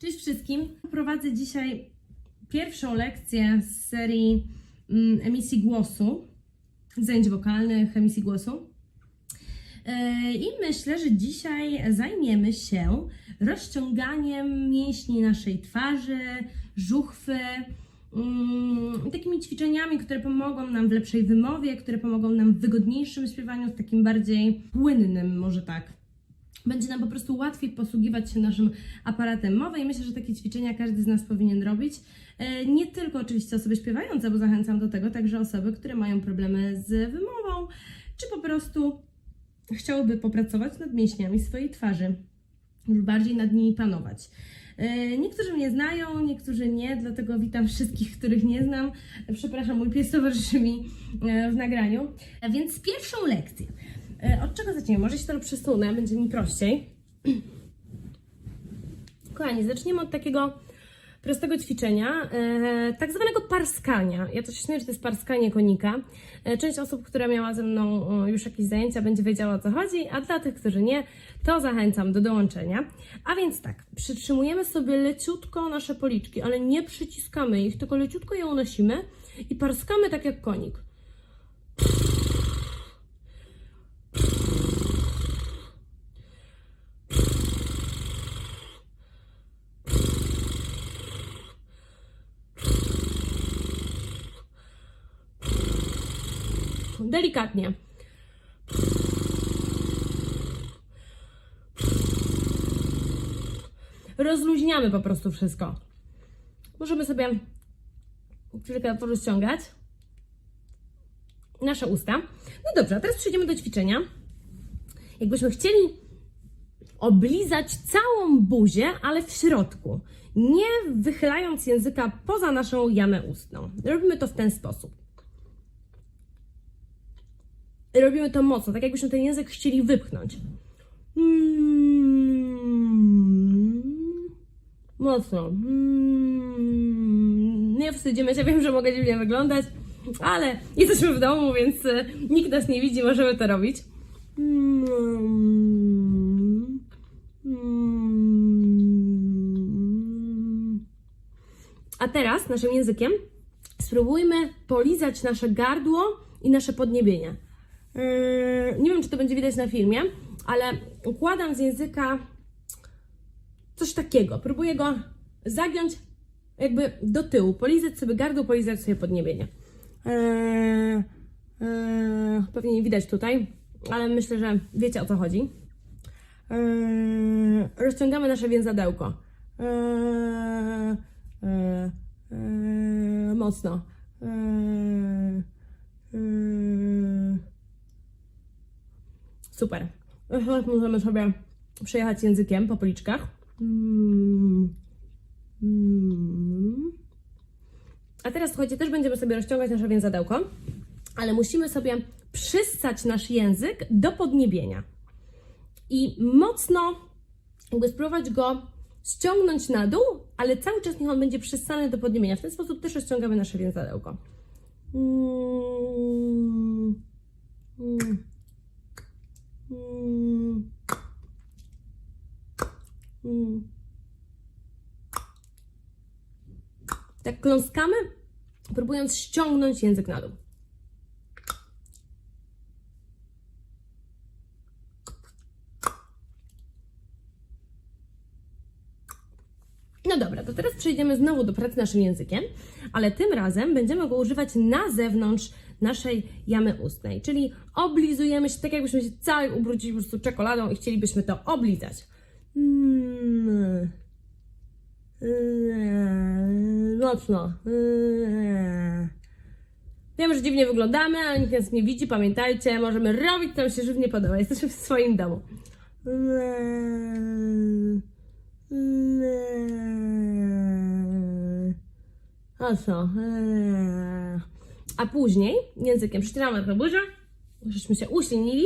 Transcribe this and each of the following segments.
Cześć wszystkim. Prowadzę dzisiaj pierwszą lekcję z serii mm, emisji głosu, zajęć wokalnych, emisji głosu. E, I myślę, że dzisiaj zajmiemy się rozciąganiem mięśni naszej twarzy, żuchwy, mm, takimi ćwiczeniami, które pomogą nam w lepszej wymowie, które pomogą nam w wygodniejszym śpiewaniu, w takim bardziej płynnym, może tak będzie nam po prostu łatwiej posługiwać się naszym aparatem mowy i myślę, że takie ćwiczenia każdy z nas powinien robić. E, Nie tylko oczywiście osoby śpiewające, bo zachęcam do tego także osoby, które mają problemy z wymową, czy po prostu chciałyby popracować nad mięśniami swojej twarzy, już bardziej nad nimi panować. E, Niektórzy mnie znają, niektórzy nie, dlatego witam wszystkich, których nie znam. Przepraszam, mój pies towarzyszy mi e, w nagraniu. A Więc pierwszą lekcję. E, Od czego zaczniemy? Może się to przesunę, będzie mi prościej. Kochani, zaczniemy od takiego prostego ćwiczenia, e, tak zwanego parskania. Ja to się śmieję, że to jest parskanie konika. E, część osób, która miała ze mną już jakieś zajęcia, będzie wiedziała o co chodzi, a dla tych, którzy nie, to zachęcam do dołączenia. A więc tak, przytrzymujemy sobie leciutko nasze policzki, ale nie przyciskamy ich, tylko leciutko je unosimy i parskamy tak jak konik. Delikatnie. Rozluźniamy po prostu wszystko. Możemy sobie chwilkę porozciągać nasze usta. No dobrze, a teraz przejdziemy do ćwiczenia. Jakbyśmy chcieli oblizać całą buzię, ale w środku, nie wychylając języka poza naszą jamę ustną. Robimy to w ten sposób. Robimy to mocno, tak jakbyśmy ten język chcieli wypchnąć. Mm. Mocno. Mm. Nie wstydzimy się, wiem, że mogę dziwnie wyglądać, ale jesteśmy w domu, więc e, nikt nas nie widzi, możemy to robić. Mm. A teraz naszym językiem spróbujmy polizać nasze gardło i nasze podniebienie. Yy, nie wiem, czy to będzie widać na filmie, ale układam z języka coś takiego. Próbuję go zagiąć jakby do tyłu, polizać sobie gardło, polizać sobie podniebienie. Yy, yy, pewnie nie widać tutaj, ale myślę, że wiecie o co chodzi. Rozciągamy nasze więzadełko. Mocno. Yy. Super. Teraz możemy sobie przejechać językiem po policzkach. Mm. Mm. A teraz słuchajcie, też będziemy sobie rozciągać nasze więzadełko, ale musimy sobie przyssać nasz język do podniebienia. I mocno jakby spróbować go ściągnąć na dół, ale cały czas niech on będzie przyssany do podniebienia. W ten sposób też rozciągamy nasze więzadełko. Mm. Mm. Mm. Tak kląskamy, próbując ściągnąć język na dół. No dobra, to teraz przejdziemy znowu do pracy naszym językiem, ale tym razem będziemy go używać na zewnątrz naszej jamy ustnej, czyli oblizujemy się tak, jakbyśmy się cały ubrudzili po prostu czekoladą i chcielibyśmy to oblizać. Mm. Mocno. Mm. Wiem, że dziwnie wyglądamy, ale nikt nas nie widzi, pamiętajcie, możemy robić, co nam się żywnie podoba. Jesteśmy w swoim domu. Mm. A co? A później językiem przycinamy trochę buzię, żeśmy się uślinili.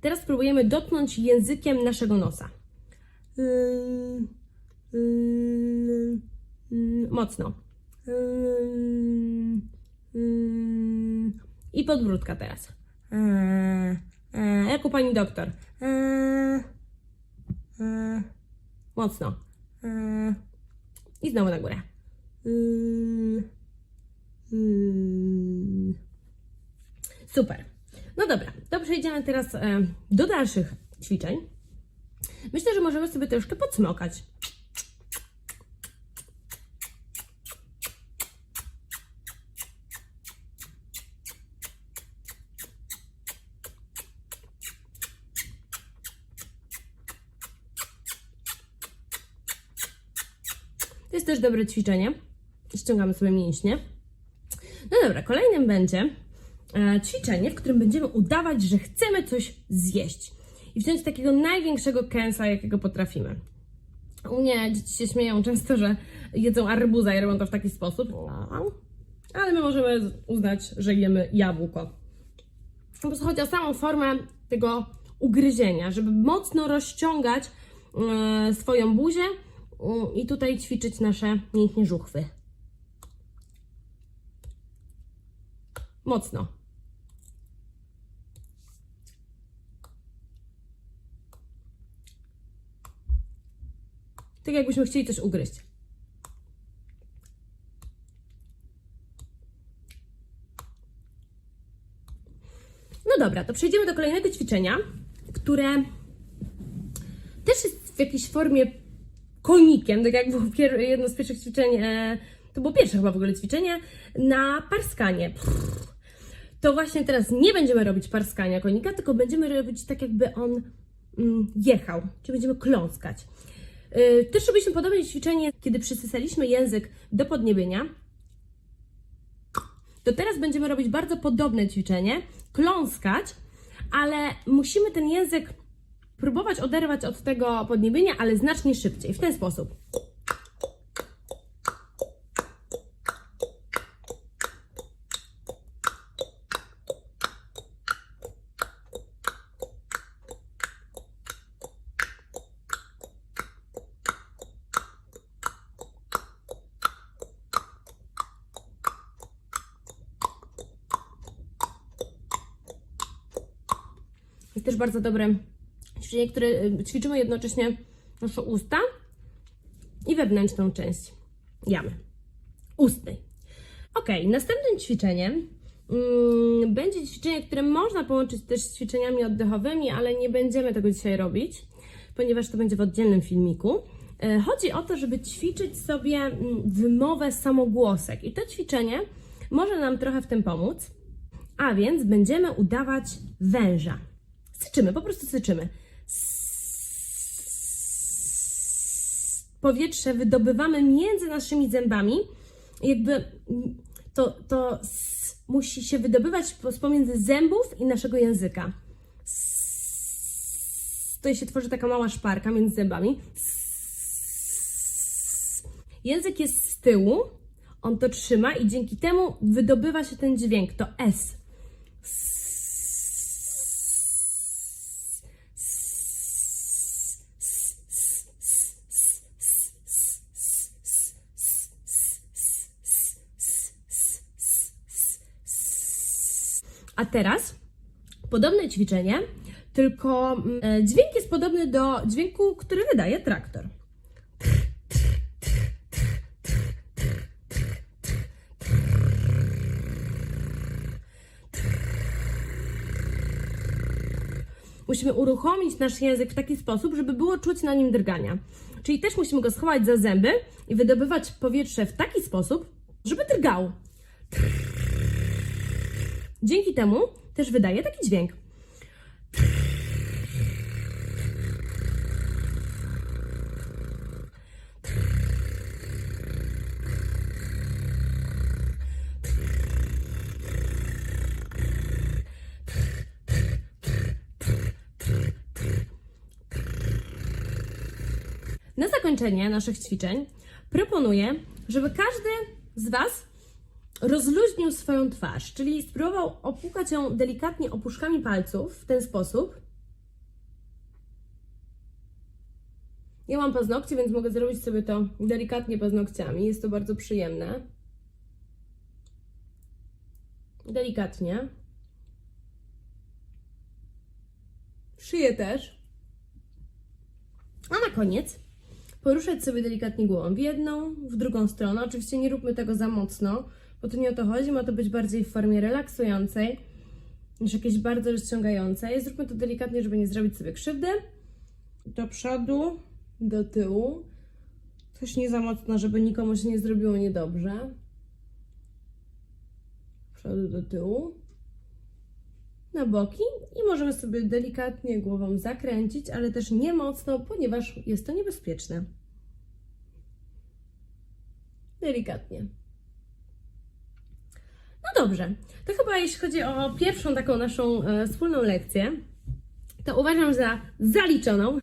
Teraz spróbujemy dotknąć językiem naszego nosa. Mocno. I podbródka teraz. Jak u pani doktor. Mocno. I znowu na górę. Mm. Super. No dobra, to przejdziemy teraz e, do dalszych ćwiczeń. Myślę, że możemy sobie troszkę podsmokać. To jest też dobre ćwiczenie. Ściągamy sobie mięśnie. Dobra, kolejnym będzie e, ćwiczenie, w którym będziemy udawać, że chcemy coś zjeść. I wziąć takiego największego kęsa, jakiego potrafimy. U mnie dzieci się śmieją często, że jedzą arbuza i robią to w taki sposób. No, ale my możemy uznać, że jemy jabłko. Po prostu chodzi o samą formę tego ugryzienia, żeby mocno rozciągać e, swoją buzię mm, i tutaj ćwiczyć nasze mięśnie żuchwy. Mocno. Tak jakbyśmy chcieli coś ugryźć. No dobra, to przejdziemy do kolejnego ćwiczenia, które też jest w jakiejś formie konikiem, tak jak było jedno z pierwszych ćwiczeń, e, to było pierwsze chyba w ogóle ćwiczenie, na parskanie. Pff. To właśnie teraz nie będziemy robić parskania konika, tylko będziemy robić tak, jakby on mm, jechał, czyli będziemy kląskać. Yy, też robiliśmy podobne ćwiczenie, kiedy przysysaliśmy język do podniebienia. To teraz będziemy robić bardzo podobne ćwiczenie, kląskać, ale musimy ten język próbować oderwać od tego podniebienia, ale znacznie szybciej, w ten sposób. Też bardzo dobre ćwiczenie, które y, ćwiczymy jednocześnie nasze usta i wewnętrzną część jamy ustnej. Ok, następnym ćwiczeniem mm, będzie ćwiczenie, które można połączyć też z ćwiczeniami oddechowymi, ale nie będziemy tego dzisiaj robić, ponieważ to będzie w oddzielnym filmiku. E, Chodzi o to, żeby ćwiczyć sobie mm, wymowę samogłosek i to ćwiczenie może nam trochę w tym pomóc. A więc będziemy udawać węża. Syczymy, po prostu syczymy. Powietrze wydobywamy między naszymi zębami. Jakby to, to musi się wydobywać pomiędzy zębów i naszego języka. Tutaj się tworzy taka mała szparka między zębami. Język jest z tyłu, on to trzyma i dzięki temu wydobywa się ten dźwięk, to S. A teraz podobne ćwiczenie, tylko mm, e, dźwięk jest podobny do dźwięku, który wydaje traktor. Musimy uruchomić nasz język w taki sposób, żeby było czuć na nim drgania. Czyli też musimy go schować za zęby i wydobywać powietrze w taki sposób, żeby drgał. Dzięki temu też wydaje taki dźwięk. Na zakończenie naszych ćwiczeń proponuję, żeby każdy z Was rozluźnił swoją twarz, czyli spróbował opłukać ją delikatnie opuszkami palców w ten sposób. Ja mam paznokcie, więc mogę zrobić sobie to delikatnie paznokciami. Jest to bardzo przyjemne. Delikatnie. Szyję też. A na koniec poruszać sobie delikatnie głową w jedną, w drugą stronę. Oczywiście nie róbmy tego za mocno, bo to nie o to chodzi, ma to być bardziej w formie relaksującej niż jakieś bardzo rozciągającej. Zróbmy to delikatnie, żeby nie zrobić sobie krzywdy. Do przodu, do tyłu. Też nie za mocno, żeby nikomu się nie zrobiło niedobrze. Przodu do tyłu. Na boki i możemy sobie delikatnie głową zakręcić, ale też nie mocno, ponieważ jest to niebezpieczne. Delikatnie. Dobrze, to chyba jeśli chodzi o pierwszą taką naszą e, wspólną lekcję, to uważam za zaliczoną.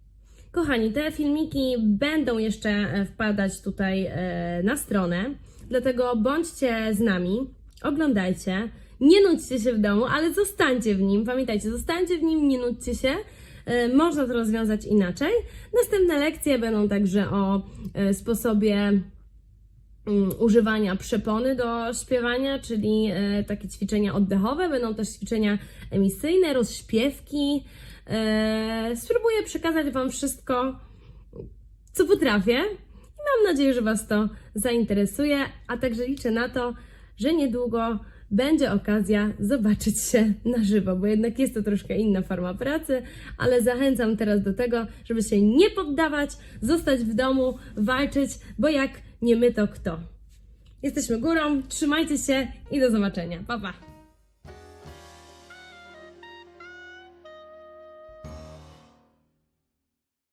Kochani, te filmiki będą jeszcze e, wpadać tutaj e, na stronę, dlatego bądźcie z nami, oglądajcie, nie nudźcie się w domu, ale zostańcie w nim. Pamiętajcie, zostańcie w nim, nie nudźcie się. Można to rozwiązać inaczej. Następne lekcje będą także o sposobie używania przepony do śpiewania, czyli e, takie ćwiczenia oddechowe, będą też ćwiczenia emisyjne, rozśpiewki. E, spróbuję przekazać Wam wszystko, co potrafię mam nadzieję, że Was to zainteresuje, a także liczę na to, że niedługo będzie okazja zobaczyć się na żywo, bo jednak jest to troszkę inna forma pracy, ale zachęcam teraz do tego, żeby się nie poddawać, zostać w domu, walczyć, bo jak nie my, to kto? Jesteśmy górą, trzymajcie się i do zobaczenia. Pa, pa!